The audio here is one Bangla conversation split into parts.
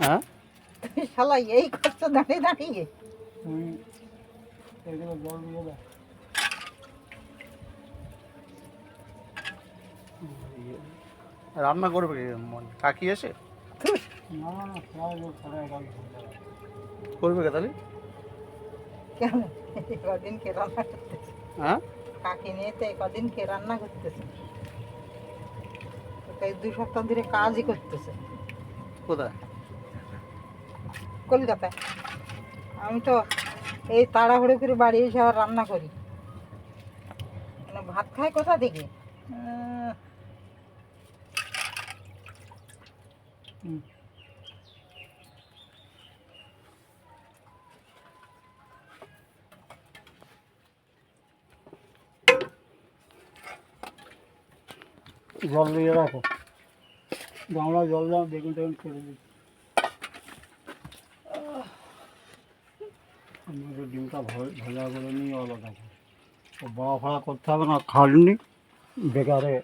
হ্যাঁ? শালা এই করছ দাঁড়িয়ে দাঁড়িয়ে। এগুলো রান্না করবে কে? মন- কাকি এসে? করবে কে তাহলে? কেন? কদিন কে রান্না করতেছে? হ্যাঁ? কাকে নিয়ে তো কদিন কে রান্না করতেছে? এই দুই সপ্তাহ ধরে কাজই করতেছে। কোথায়? কলকাতায়। আমি তো এই তাড়াহুড়ো করে বাড়ি এসে আবার রান্না করি। মানে ভাত খায় কোথা থেকে? জল দিয়ে রাখো। গামলা জল দাও বেগুন টেগুন করে দিই ডিমটা ভাজা করে নিয়ে আলাদা করে তো বড়া ফড়া করতে হবে না খাটনি বেকারে।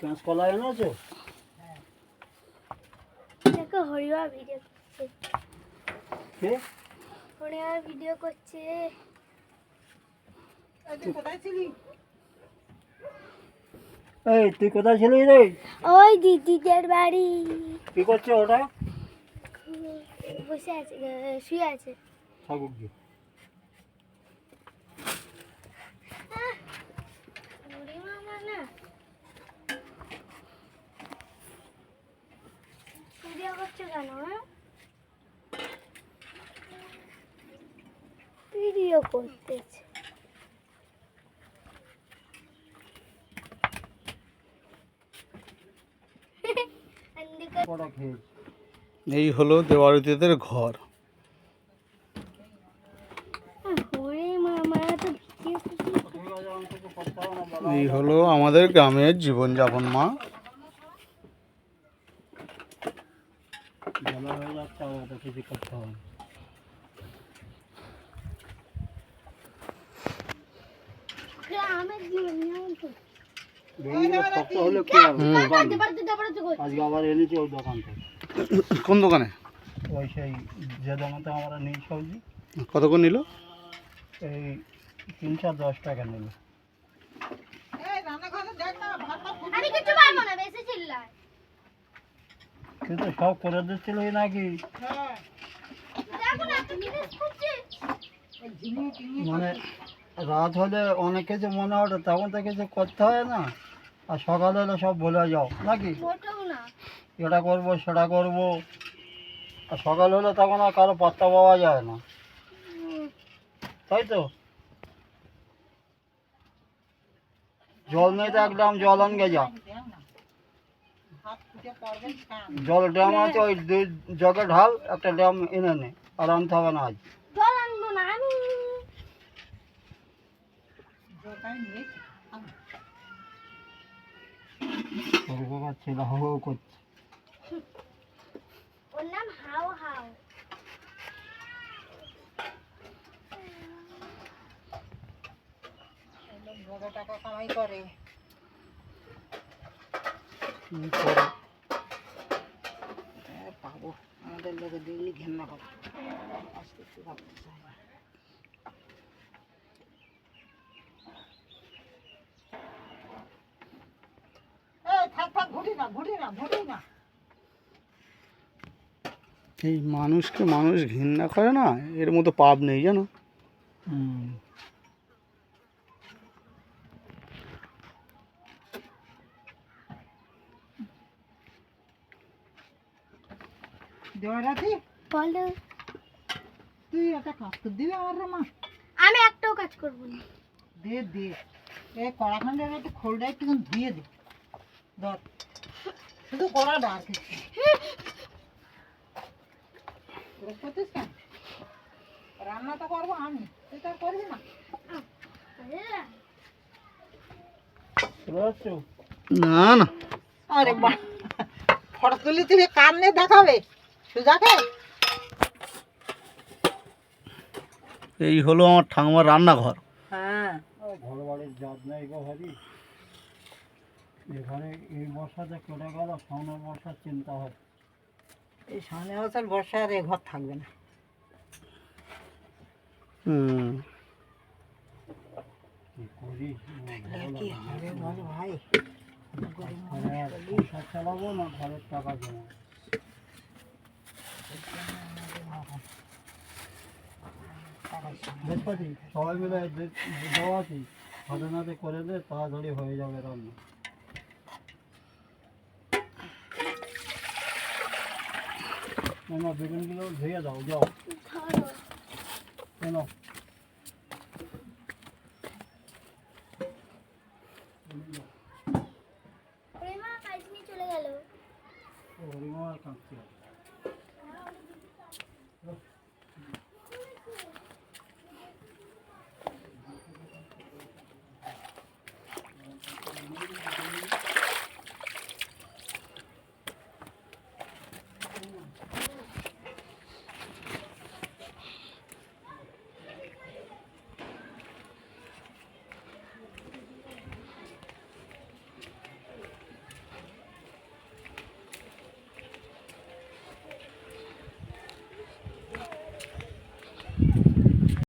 কাঁচকলা এনেছো? হরিবা ভিডিও করছে। কে? ভিডিও করছে। তুই কোথায় ছিলি? এই তুই কোথায় ছিলি রে? ওই দিদিদের বাড়ি। কি করছে ওটা? বসে আছে শুয়ে আছে। থাকুক গিয়ে ভিডিও হ্যাঁ? ভিডিও করতেছে। আন্দিকা ওটা খেয়েছি। এই হলো দেওয়ারিদের ঘর। এই হলো আমাদের গ্রামের জীবনযাপন মা। আজকে আবার এনেছি ওই দোকান থেকে। কোন দোকানে? ওই সেই যে দোকান আমরা নিই সবজি। কত করে নিল? এই তিন চার দশ টাকা নিল। কিন্তু সব করে দিচ্ছিল নাকি? হ্যাঁ। মানে রাত হলে অনেক কিছু মনে ওঠে তখন তো কিছু করতে হয় না। আর সকাল হলে সব বলে যাও নাকি? এটা করব সেটা করব। আর সকাল হলে তখন আর কারও পাত্তা পাওয়া যায় না। তাই তো? জল নেই তো একদম জল আনগে যা। জল ড্রাম আছে ওই দুই জগে ঢাল একটা ড্রাম এনে নে আর আনতে হবে না আজ। জল আনব না আমি। বাবা ছেলে হো হো করছে। ওর নাম হাও হাও। এই ভোগে টাকা কামাই করে। কি করে? পাবো আমাদের লোকে দেখলে ঘেন্না আজকে একটু ভাবতে চাই না। এই, থাক, থাক, ঘুরি না, ঘুরি না, ঘুরি না। এই মানুষকে মানুষ ঘৃণা করে না? এর মতো পাপ নেই জানো? তুই একটা কাজ করে দিবি আমার মা? আমি একটাও কাজ করব না। দে দে। এই কড়াখান্ডের একটু খোলটা একটু ধুয়ে দে। ধর। শুধু না। কেন? রান্না তো করব আমি তুই তো করবি না। না না। আরে বা ফটো তুলি তুই কান নিয়ে দেখাবে। সুজাকে? এই হলো আমার ঠাকুমার রান্নাঘর। হ্যাঁ। ঘর বাড়ির জাত নেই গো ভাবি এখানে এই বর্ষাতে কেটে গেল সামনের বর্ষার চিন্তা হয়। এই সামনে বছর বর্ষা আর এ ঘর থাকবে না। ভাই? আর চালাবো না ঘরের টাকা জমা। সবাই মিলে দেওয়া আছি। হাতে নাতে করে দে তাড়াতাড়ি হয়ে যাবে রান্না। না না বেগুনগুলো ধুয়ে দাও যাও। কেন? চলে গেল। হরিমা আর কাঁদছে।